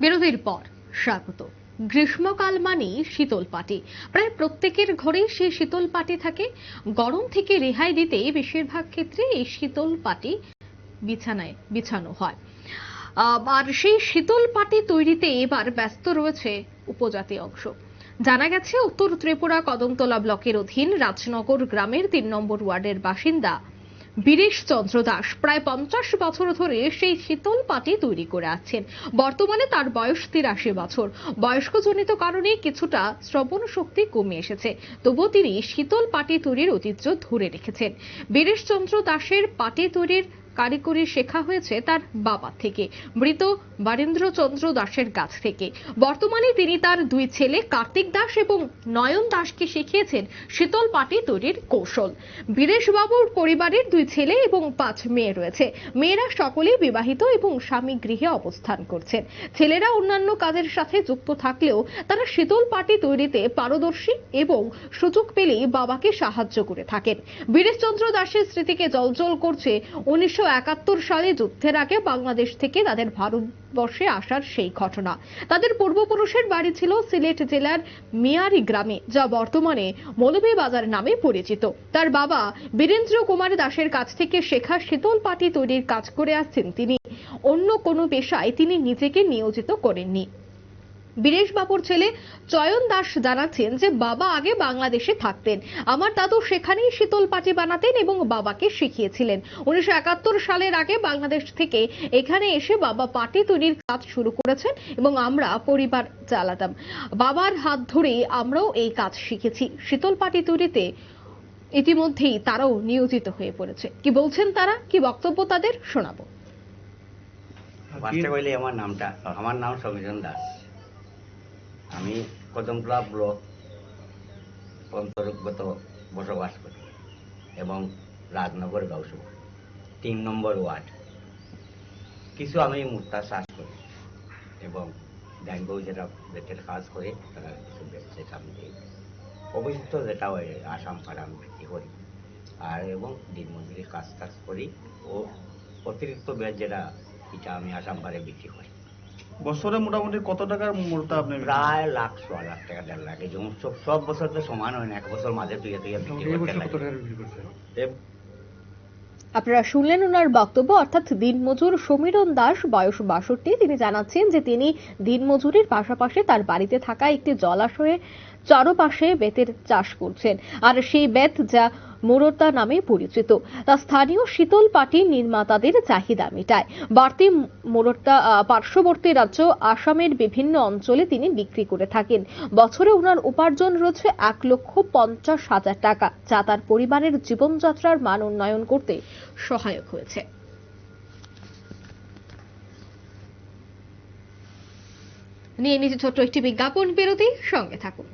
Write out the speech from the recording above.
বিরতির পর, স্বাগত। গ্রীষ্মকাল মানেই শীতল পাটি। প্রায় প্রত্যেকের ঘরেই সেই শীতল পাটি থাকে। গরম থেকে রেহাই দিতে বেশিরভাগ ক্ষেত্রে এই শীতল পাটি বিছানায় বিছানো হয়। আর সেই শীতল পাটি তৈরিতে এবার ব্যস্ত রয়েছে উপজাতি অংশ। জানা গেছে, উত্তর ত্রিপুরা কদমতলা ব্লকের অধীন রাজনগর গ্রামের তিন নম্বর ওয়ার্ডের বাসিন্দা বীরেশ চন্দ্র দাস। প্রায় পঞ্চাশ বছর ধরে সেই শীতল পাটি তৈরি করে আছেন। বর্তমানে তার বয়স তিরাশি বছর। বয়স্কজনিত কারণে কিছুটা শ্রবণ শক্তি কমে এসেছে। তবুও তিনি শীতল পাটি তৈরির ঐতিহ্য ধরে রেখেছেন। বীরেশ চন্দ্র দাসের পাটি তৈরির কারিগরি শেখা হয়েছে তার বাবা থেকে, মৃত বারেন্দ্র চন্দ্র দাসের কাছ থেকে। বর্তমানে তিনি তার দুই ছেলে কার্তিক দাস এবং নয়ন দাসকে শিখিয়েছেন শীতল পাটি তৈরির কৌশল। বীরেশবাবুর পরিবারের দুই ছেলে এবং পাঁচ মেয়ে রয়েছে। মেয়েরা সকলেই বিবাহিত এবং স্বামী গৃহে অবস্থান করছেন। ছেলেরা অন্যান্য কাজের সাথে যুক্ত থাকলেও তারা শীতল পাটি তৈরিতে পারদর্শী এবং সুযোগ পেলেই বাবাকে সাহায্য করে থাকেন। বীরেশচন্দ্র দাসের স্মৃতিকে জলজল করছে উনিশশো সালে যুদ্ধের আগে বাংলাদেশ থেকে তাদের ভারতবর্ষে আসার সেই ঘটনা। তাদের পূর্বপুরুষের বাড়ি ছিল সিলেট জেলার মিয়ারি গ্রামে, যা বর্তমানে মৌলভীবাজার নামে পরিচিত। তার বাবা বীরেন্দ্র কুমার দাসের কাছ থেকে শেখা শীতল পাটি তৈরির কাজ করে আসছেন তিনি। অন্য কোনো পেশায় তিনি নিজেকে নিয়োজিত করেননি। বীরেশ বাবুর ছেলে চয়ন দাস জানাচ্ছেন যে, বাবা আগে বাংলাদেশে থাকতেন। আমার দাদু সেখানেই শীতল পাটি বানাতেন এবং বাবাকে শিখিয়েছিলেন। উনিশশো একাত্তর সালের আগে বাংলাদেশ থেকে এখানে এসে বাবা পাটি তৈরির কাজ শুরু করেছেন এবং আমরা পরিবার চালাতাম। বাবার হাত ধরেই আমরাও এই কাজ শিখেছি। শীতল পাটি তৈরিতে ইতিমধ্যেই তারাও নিয়োজিত হয়ে পড়েছে। কি বলছেন তারা? কি বক্তব্য তাদের? শোনাবো। আমার নামটা, আমার নাম সমীরণ দাস। আমি কদমতলা ব্লক অন্তর্গত বসবাস করি এবং রাজনগর গাউসভা তিন নম্বর ওয়ার্ড। কিছু আমি মুক্তা চাষ করি এবং ব্যাঙ্গও যেটা বেতের কাজ করে, তারা কিছু বেচছে সামনে অবশিষ্ট যেটা ওই আসাম আমি বিক্রি করি আর এবং দিনমজুরি কাজ টাজ করি ও অতিরিক্ত বেচ যেটা, এটা আমি আসাম পাড়ে বিক্রি করি। বছরে মোটামুটি কত টাকার মোড়টা আপনি প্রায় লাখ সোয়া লাখ টাকা দেড় লাখ। যেমন সব সব বছর তো সমান হয় না এক বছর মাঝে লাগে এ- আপনারা শুনলেন ওনার বক্তব্য অর্থাৎ দিনমজুর সমীরণ দাস বয়স বাষট্টি। তিনি জানাচ্ছেন যে তিনি দিনমজুরির পাশাপাশি তার বাড়িতে থাকা একটি জলাশয়ে চারপাশে বেতের চাষ করছেন। আর সেই বেত যা মোরতা নামে পরিচিত। তা স্থানীয় শীতল পাটি নির্মাতাদের চাহিদা মেটায়। বাড়তি মোরতা পার্শ্ববর্তী রাজ্য আসামের বিভিন্ন অঞ্চলে তিনি বিক্রি করে থাকেন। বছরে ওনার উপার্জন রয়েছে এক লক্ষ পঞ্চাশ হাজার টাকা, যা তার পরিবারের জীবনযাত্রার মান উন্নয়ন করতে সহায়ক হয়েছে। নিয়ে নিচে ছোট্ট একটি বিজ্ঞাপন, বিরতি, সঙ্গে থাকুন।